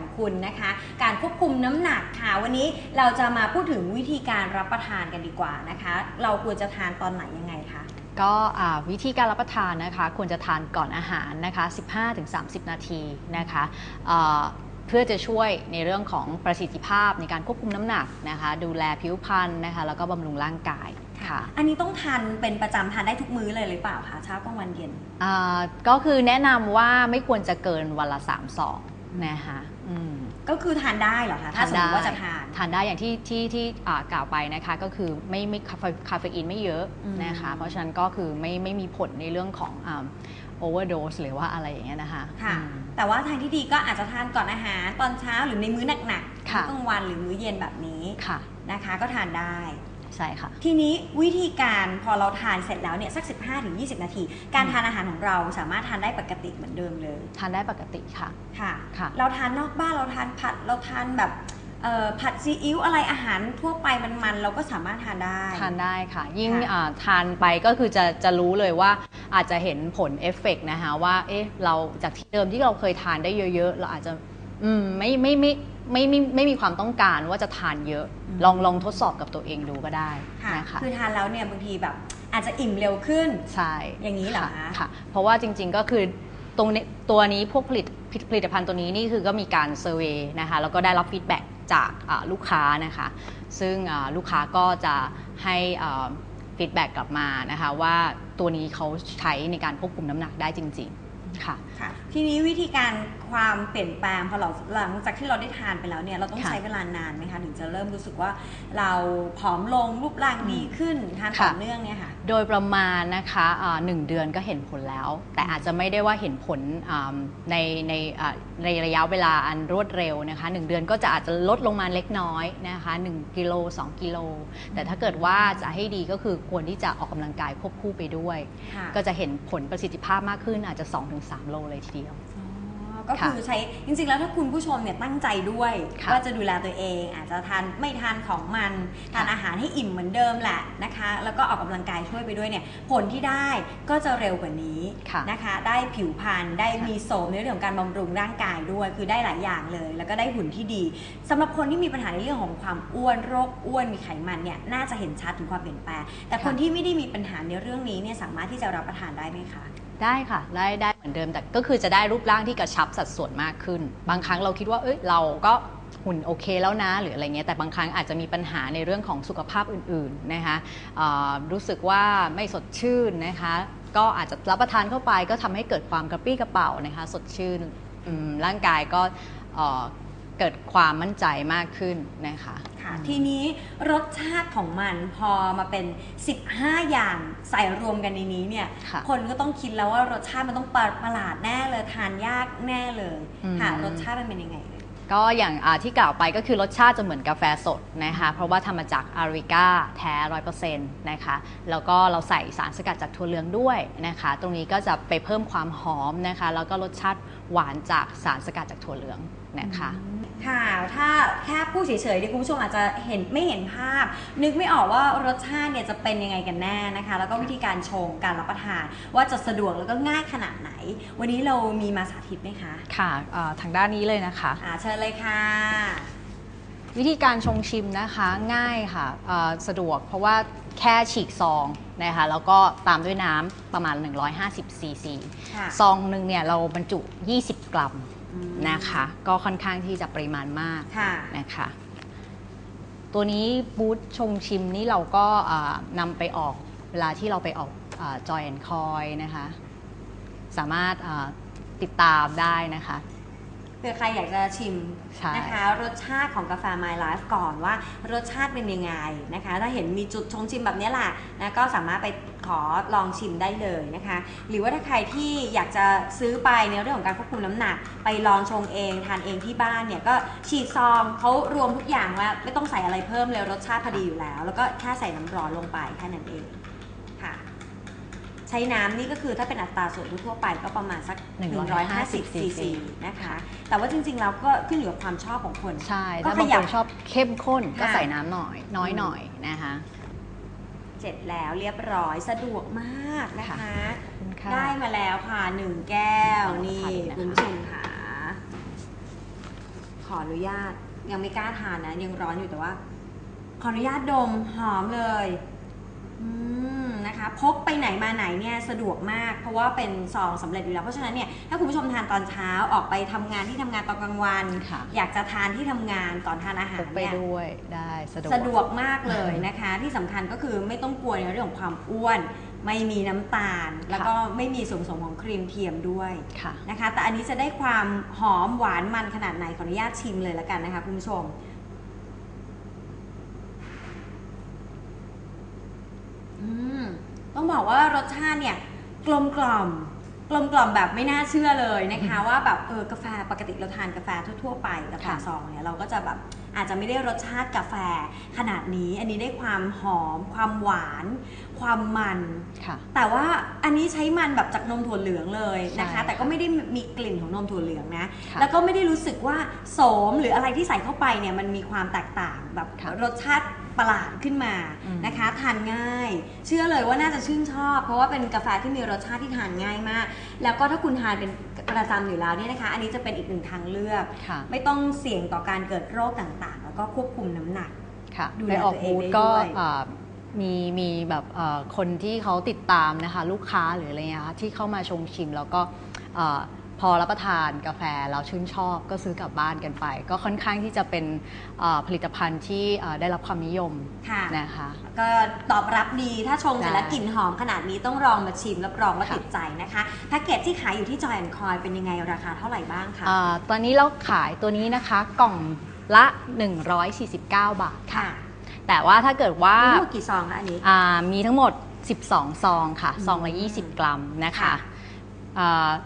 ของคุณนะคะ การควบคุมน้ำหนักค่ะ วันนี้เราจะมาพูดถึงวิธีการรับประทานกันดีกว่านะคะ เราควรจะทานตอนไหนยังไงคะก็อ่าวิธีการรับประทานนะคะควรจะทานก่อนอาหารนะคะ 15-30 นาทีนะคะอ่าเพื่อจะช่วยในเรื่องของประสิทธิภาพในการควบคุมน้ำหนักนะคะ ดูแลผิวพรรณนะคะ แล้วก็บำรุงร่างกายค่ะ อันนี้ต้องทานเป็นประจำทานได้ทุกมื้อเลยหรือเปล่าคะเช้ากลางวันเย็นอ่าก็คือแนะนำว่าไม่ควรจะเกินวันละ3ซอง นะคะอืม ก็คือทานได้เหรอคะถ้าสมมติว่าจะทาน ทานได้อย่างที่ที่ที่อ่ากล่าวไปนะคะก็คือไม่ไม่คาเฟคาเฟอีนไม่เยอะอืม นะคะเพราะฉะนั้นก็คือไม่ไม่มีผลในเรื่องของโอเวอร์โดสหรือว่าอะไรอย่างเงี้ยนะคะค่ะ อืม แต่ว่าทางที่ดีก็อาจจะทานก่อนอาหารตอนเช้าหรือในมื้อหนักๆค่ะ มื้อกลางวันหรือมื้อเย็นแบบนี้ค่ะ นะคะ ก็ทานได้ ใช่ค่ะ ทีนี้วิธีการพอเราทานเสร็จแล้วเนี่ยสัก 15-20 นาที การทานอาหารของเราสามารถทานได้ปกติเหมือนเดิมเลย ทานได้ปกติค่ะ ค่ะ ค่ะ เราทานนอกบ้านเราทานผัดเราทานแบบเอ่อผัดซีอิ๊วอะไรอาหารทั่วไปมันๆ เราก็สามารถทานได้ ทานได้ค่ะ ยิ่งค่ะอ่าทานไปก็คือจะจะรู้เลยว่าอาจจะเห็นผลเอฟเฟกต์นะคะว่าเอ๊ะเราจากที่เดิมที่เราเคยทานได้เยอะๆ เราอาจจะ อืมไม่ไม่ไม่ไม่ไม่ไม่มีความต้องการว่าจะทานเยอะ ลองลองทดสอบกับตัวเองดูก็ได้ค่ะนะคะคือทานแล้วเนี่ยบางทีแบบอาจจะอิ่มเร็วขึ้นใช่อย่างนี้เหรอค่ะคะค่ะ เพราะว่าจริง ๆก็คือตรงนี้ตัวนี้พวกผลิตผลิตภัณฑ์ตัวนี้นี่คือก็มีการเซอร์เวยนะคะแล้วก็ได้รับฟีดแบ็กจากอ่าลูกค้านะคะ ซึ่งอ่าลูกค้าก็จะให้ฟีดแบ็กกลับมานะคะว่าตัวนี้เขาใช้ในการควบคุมน้ำหนักได้จริง ๆ ค่ะ ค่ะทีนี้วิธีการความเปลี่ยนแปลงพอเราหลังจากที่เราได้ทานไปแล้วเนี่ยเราต้องค่ะ ใช้เวลานานไหมคะถึงจะเริ่มรู้สึกว่าเราผอมลงรูปร่างดีขึ้นทานต่อค่ะเนื่องเนี่ยค่ะโดยประมาณนะคะอ่าหนึ่งเดือนก็เห็นผลแล้ว แต่อาจจะไม่ได้ว่าเห็นผลอ่าในในอ่าในระยะเวลาอันรวดเร็วนะคะหนึ่งเดือนก็จะอาจจะลดลงมาเล็กน้อยนะคะ1กิโล2กิโล แต่ถ้าเกิดว่าจะให้ดีก็คือควรที่จะออกกำลังกายควบคู่ไปด้วยค่ะก็จะเห็นผลประสิทธิภาพมากขึ้นอาจจะ 2-3 โลเลยทีเดียวอ๋อ ก็คือใช้จริงๆ แล้วถ้าคุณผู้ชมเนี่ยตั้งใจด้วยค่ะว่าจะดูแลตัวเอง อาจจะทานไม่ทานของมันทานค่ะอาหารให้อิ่มเหมือนเดิมแหละนะคะ แล้วก็ออกกำลังกายช่วยไปด้วยเนี่ยผลที่ได้ก็จะเร็วกว่านี้ค่ะนะคะ ได้ผิวพรรณได้ค่ะมีโสมในเรื่องของการบำรุงร่างกายด้วย คือได้หลายอย่างเลย แล้วก็ได้หุ่นที่ดีสำหรับคนที่มีปัญหาในเรื่องของความอ้วนโรคอ้วนมีไขมันเนี่ยน่าจะเห็นชัดถึงความเปลี่ยนแปลงแต่คนที่ไม่ได้มีปัญหาในเรื่องนี้เนี่ยสามารถที่จะรับประทานได้ไหมคะ ได้ค่ะได้ได้เหมือนเดิมแต่ก็คือจะได้รูปร่างที่กระชับสัดส่วนมากขึ้น บางครั้งเราคิดว่าเอ้ยเราก็หุ่นโอเคแล้วนะหรืออะไรเงี้ยแต่บางครั้งอาจจะมีปัญหาในเรื่องของสุขภาพอื่นๆนะคะรู้สึกว่าไม่สดชื่นนะคะก็อาจจะรับประทานเข้าไปก็ทำให้เกิดความกระปี้กระเป๋านะคะสดชื่นร่างกายก็เอ่อเกิดความมั่นใจมากขึ้นนะคะ ทีนี้รสชาติของมันพอมาเป็น 15 อย่างใส่รวมกันในนี้เนี่ย ค่ะ คนก็ต้องคิดแล้วว่ารสชาติมันต้องประหลาดแน่เลยทานยากแน่เลยอืม ค่ะรสชาติมันเป็นยังไงเอ่ย ก็อย่างอ่าที่กล่าวไปก็คือรสชาติจะเหมือนกาแฟสดนะคะ เพราะว่าทำมาจากอาริก้าแท้ร้อยเปอร์เซ็นต์นะคะ แล้วก็เราใส่สารสกัดจากถั่วเหลืองด้วยนะคะ ตรงนี้ก็จะไปเพิ่มความหอมนะคะ แล้วก็รสชาติหวานจากสารสกัดจากถั่วเหลืองนะคะ ค่ะ ถ้าแค่พูดเฉยๆเนี่ยคุณผู้ชมอาจจะเห็นไม่เห็นภาพ นึกไม่ออกว่ารสชาติเนี่ยจะเป็นยังไงกันแน่นะคะ แล้วก็วิธีการชงการรับประทาน ว่าจะสะดวกแล้วก็ง่ายขนาดไหน วันนี้เรามีมาสาธิตไหมคะค่ะเอ่อทางด้านนี้เลยนะคะ อ่าเชิญเลยค่ะ วิธีการชงชิมนะคะง่ายค่ะเอ่อสะดวกเพราะว่าแค่ฉีกซองนะคะแล้วก็ตามด้วยน้ำประมาณ 150 ซีซีค่ะ ซองหนึ่งเนี่ยเราบรรจุ 20 กรัมอืม นะคะ ก็ค่อนข้างที่จะปริมาณมากค่ะ นะคะ ตัวนี้บูธชงชิมนี่เราก็อ่านำไปออกเวลาที่เราไปออกจอยแอนคอยนะคะ สามารถอ่าติดตามได้นะคะ เผื่อใครอยากจะชิมใช่ นะคะ รสชาติของกาแฟ My Life ก่อนว่ารสชาติเป็นยังไงนะคะ ถ้าเห็นมีจุดชงชิมแบบนี้แหละนะก็สามารถไปข อลองชิมได้เลยนะคะ หรือว่าถ้าใครที่อยากจะซื้อไปในเรื่องของการควบคุมน้ำหนัก ไปลองชงเองทานเองที่บ้านเนี่ยก็ฉีดซองเขารวมทุกอย่างว่าไม่ต้องใส่อะไรเพิ่มเลยรสชาติพอดีอยู่แล้ว แล้วก็แค่ใส่น้ำร้อนลงไปแค่นั้นเองค่ะ ใช้น้ำนี่ก็คือถ้าเป็นอัตราส่วนทั่วๆไปก็ประมาณสัก 150ซีซีนะคะ แต่ว่าจริงๆแล้วก็ขึ้นอยู่กับความชอบของคนใช่ก็ถ้าขบางยัคบนชอบเข้มข้นก็ค่ะใส่น้ำหน่อย น้อยหน่อยนะคะ เสร็จแล้วเรียบร้อยสะดวกมากนะคะค่ะขอบคุณค่ะได้มาแล้วค่ะหนึ่งแก้วนี่ขอบคุณนะคะคุณผู้ชมค่ะออนุญาตยังไม่กล้าทานนะ ยังร้อนอยู่แต่ว่า ขออนุญาตดมหอมเลย อืมนะคะ พกไปไหนมาไหนเนี่ยสะดวกมาก เพราะว่าเป็นซองสำเร็จอยู่แล้ว เพราะฉะนั้นเนี่ยถ้าคุณผู้ชมทานตอนเช้าออกไปทำงานที่ทำงานตอนกลางวันค่ะอยากจะทานที่ทำงานก่อนทานอาหาพรกไปเนี่ยด้วยได้สะดวกสะดวกมากเลยนะคะ ที่สำคัญก็คือไม่ต้องกลัวในเรื่องของความอ้วนไม่มีน้ำตาล แล้วก็ไม่มีส่วนผสมของครีมเทียมด้วยค่ะนะคะ แต่อันนี้จะได้ความหอมหวานมันขนาดไหนขออนุญาตชิมเลยละกันนะคะคุณผู้ชม อืม ต้องบอกว่ารสชาติเนี่ยกลมกล่อมกลมกล่อมแบบไม่น่าเชื่อเลยนะคะว่าแบบเออกาแฟปกติเราทานกาแฟทั่วๆไปกาแฟค่ะซองเนี่ยเราก็จะแบบอาจจะไม่ได้รสชาติกาแฟขนาดนี้ อันนี้ได้ความหอม ความหวาน ความมันค่ะแต่ว่าอันนี้ใช้มันแบบจากนมถั่วเหลืองเลยนะคะใช่ค่ะแต่ก็ไม่ได้มีกลิ่นของนมถั่วเหลืองนะค่ะแล้วก็ไม่ได้รู้สึกว่าโสมหรืออะไรที่ใส่เข้าไปเนี่ยมันมีความแตกต่างแบบค่ะรสชาติ ประหลาดขึ้นมาอืมนะคะทานง่าย เชื่อเลยว่าน่าจะชื่นชอบ เพราะว่าเป็นกาแฟที่มีรสชาติที่ทานง่ายมาก แล้วก็ถ้าคุณทานเป็นประจำอยู่แล้วเนี่ยนะคะ อันนี้จะเป็นอีกหนึ่งทางเลือกค่ะไม่ต้องเสี่ยงต่อการเกิดโรคต่างๆ แล้วก็ควบคุมน้ำหนักค่ะดูแลไปออกตัวเองบูธได้ก็ด้วยอ่ามีมีแบบเอ่อคนที่เขาติดตามนะคะ ลูกค้าหรืออะไรเงี้ยค่ะที่เข้ามาชงชิมแล้วก็เอ่อ พอรับประทานกาแฟแล้วชื่นชอบก็ซื้อกลับบ้านกันไป ก็ค่อนข้างที่จะเป็นเอ่อผลิตภัณฑ์ที่เอ่อได้รับความนิยมค่ะนะคะก็ตอบรับดีถ้าชงเสร็จแล้วได้กลิ่นหอมขนาดนี้ต้องลองมาชิมรับรองว่าค่ะติดใจนะคะแพ็กเกจที่ขายอยู่ที่จอยแอนคอยเป็นยังไงราคาเท่าไหร่บ้างคะอ่าตอนนี้เราขายตัวนี้นะคะกล่องละ 149 บาทค่ะ แต่ว่าถ้าเกิดว่ามีทั้งหมดกี่ซองคะอันนี้อ่ามีทั้งหมด 12 ซองค่ะซองละ 20 กรัมนะคะค่ะอา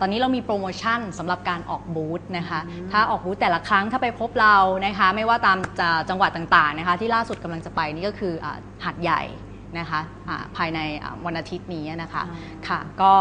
ตอนนี้เรามีโปรโมชั่นสำหรับการออกบูธนะคะ ถ้าออกบูธแต่ละครั้งถ้าไปพบเรานะคะ ไม่ว่าตามจะจังหวัดต่างๆนะคะ ที่ล่าสุดกำลังจะไปนี่ก็คืออหาดใหญ่ นะคะอ่าภายในอ่าวันอาทิตย์นี้นะคะอ๋อค่ะก็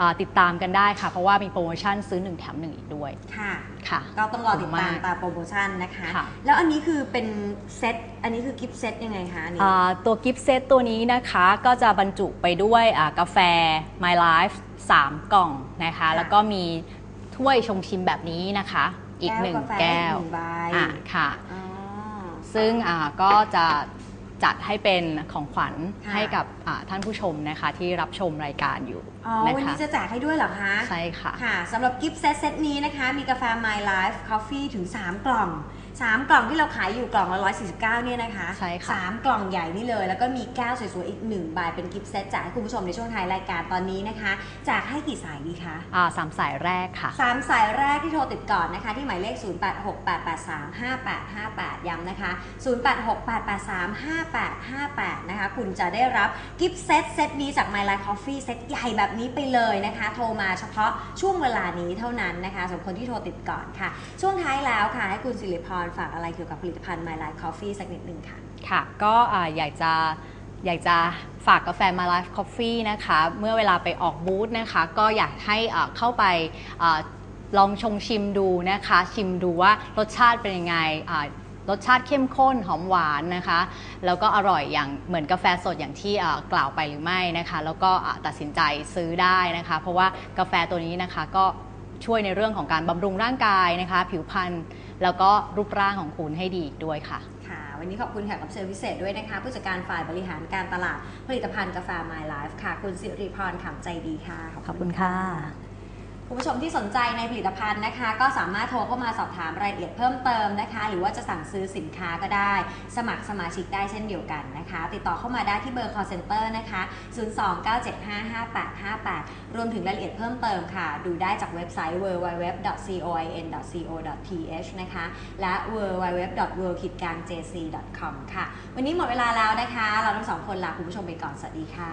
อ่าติดตามกันได้ค่ะ เพราะว่ามีโปรโมชั่นซื้อ 1 แถม 1 อีกด้วยค่ะค่ะก็ต้องรอติดตามขอบคุณมากตามโปรโมชั่นนะคะค่ะแล้วอันนี้คือเป็นเซตอันนี้คือกิฟต์เซตยังไงคะอันนี้อ่าตัวกิฟต์เซตตัวนี้นะคะก็จะบรรจุไปด้วยอ่ากาแฟ My Life 3 กล่องนะคะค่ะแล้วก็มีถ้วยชงชิมแบบนี้นะคะ อีกหนึ่งกาฟแก้วอีหนึ่งใบอ่าค่ะอ๋อซึ่งอ่าก็จะ จัดให้เป็นของขวัญค่ะ ให้กับอ่าท่านผู้ชมนะคะที่รับชมรายการอยู่อ๋อนะวันคะนี้จะแจกให้ด้วยเหรอคะ ใช่ค่ะ ค่ะสำหรับกิฟต์เซตเซตนี้นะคะ มีกาแฟ My Life Coffee ถึง 3 กล่อง 3 กล่องที่เราขายอยู่กล่องละ149เนี่ยนะคะใช่ค่ะ สามกล่องใหญ่นี่เลย แล้วก็มีแก้วสวยๆอีก1ใบเป็นกิฟต์เซตแจกให้คุณผู้ชมในช่วงท้ายรายการตอนนี้นะคะแจกให้กี่สายดีคะอ่าสามสายแรกค่ะ สามสายแรกที่โทรติดก่อนนะคะ ที่หมายเลข 0868835858 ย้ำนะคะ 0868835858 นะคะ คุณจะได้รับกิฟต์เซตเซตนี้จาก My Life Coffee เซตใหญ่แบบนี้ไปเลยนะคะ โทรมาเฉพาะช่วงเวลานี้เท่านั้นนะคะสำหรับคนที่โทรติดก่อนค่ะ ช่วงท้ายแล้วค่ะให้คุณสิริพรฝากอะไรเกี่ยวกับผลิตภัณฑ์ My Life Coffee สักนิดหนึ่งค่ะ ค่ะ ก็อยากจะอยากจะฝากกาแฟ My Life Coffee นะคะ เมื่อเวลาไปออกบูธนะคะ ก็อยากให้เข้าไปอลองชงชิมดูนะคะ ชิมดูว่ารสชาติเป็นยังไงรสชาติเข้มข้นหอมหวานนะคะ แล้วก็อร่อยอย่างเหมือนกาแฟสดอย่างที่กล่าวไปหรือไม่นะคะ แล้วก็ตัดสินใจซื้อได้นะคะ เพราะว่ากาแฟตัวนี้นะคะก็ช่วยในเรื่องของการบำรุงร่างกายนะคะ ผิวพรรณ แล้วก็รูปร่างของคุณให้ดีอีกด้วยค่ะ ค่ะ วันนี้ขอบคุณแขกรับเชิญพิเศษด้วยนะคะ ผู้จัดการฝ่ายบริหารการตลาดผลิตภัณฑ์กาแฟ My Life ค่ะ คุณสิริพรขำใจดีค่ะ ขอบคุณค่ะ คุณผู้ชมที่สนใจในผลิตภัณฑ์นะคะ ก็สามารถโทรเข้ามาสอบถามรายละเอียดเพิ่มเติมนะคะ หรือว่าจะสั่งซื้อสินค้าก็ได้ สมัครสมาชิกได้เช่นเดียวกันนะคะ ติดต่อเข้ามาได้ที่เบอร์ call center นะคะ 029755858 รวมถึงรายละเอียดเพิ่มเติมค่ะ ดูได้จากเว็บไซต์ www.coin.co.th นะคะ และ www.world-jc.com ค่ะ วันนี้หมดเวลาแล้วนะคะ เราทั้งสองคนลาคุณผู้ชมไปก่อน สวัสดีค่ะ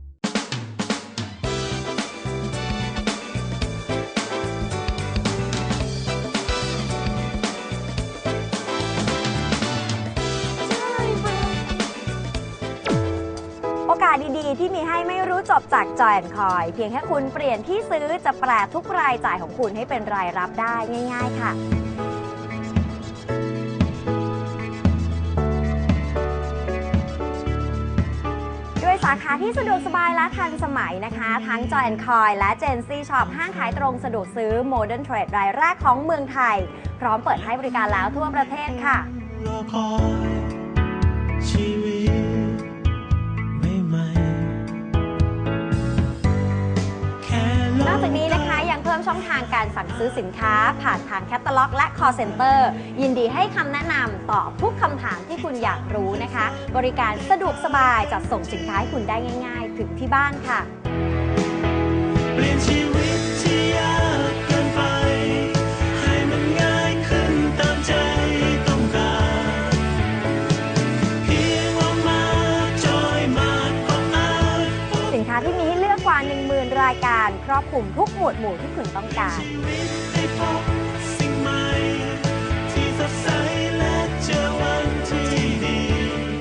จบจากจอยคอยเพียงแค่คุณเปลี่ยนที่ซื้อจะแปลทุกรายจ่ายของคุณให้เป็นรายรับได้ง่าย ๆ ค่ะ ด้วยสาขาที่สะดวกสบายและทันสมัยนะคะ ทั้ง Joy Coin และ Gen Z Shop ห้างขายตรงสะดวกซื้อ Modern Trade รายแรกของเมืองไทย พร้อมเปิดให้บริการแล้วทั่วประเทศค่ะ จากนี้นะคะยังเพิ่มช่องทางการสั่งซื้อสินค้า ผ่านทางแคตตาล็อก และ call center ยินดีให้คำแนะนำตอบทุกคำถามที่คุณอยากรู้นะคะ บริการสะดวกสบายจัดส่งสินค้าให้คุณได้ง่าย ๆ ถึงที่บ้านค่ะ เปลี่ยนชีวิตที่ยาก รครอบคลุมทุกหมวดหมู่ที่คุณต้องการ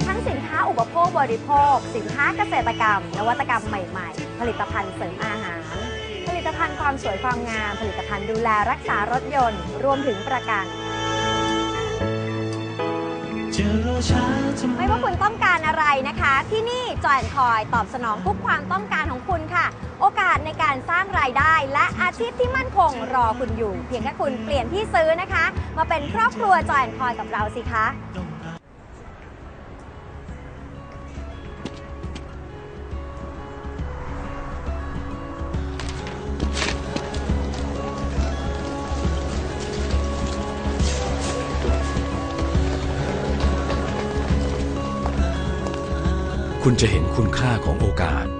ทั้งสินค้าอุปโภคบริโภค สินค้าเกษตรกรรม นวัตกรรมใหม่ๆ ผลิตภัณฑ์เสริมอาหาร ผลิตภัณฑ์ความสวยความงาม ผลิตภัณฑ์ดูแลรักษารถยนต์ รวมถึงประกันไมไม่ว่าคุณต้องการอะไรนะคะ ที่นี่จอยคอยตอบสนองทุกความต้องการของคุณค่ะ โอกาสในการสร้างรายได้ และอาชีพที่มั่นคงรอคุณอยู่ เพียงแค่คุณเปลี่ยนที่ซื้อนะคะ มาเป็นครอบครัวจอยคอยกับเราสิคะคุณจะเห็นคุณค่าของโอกาสเ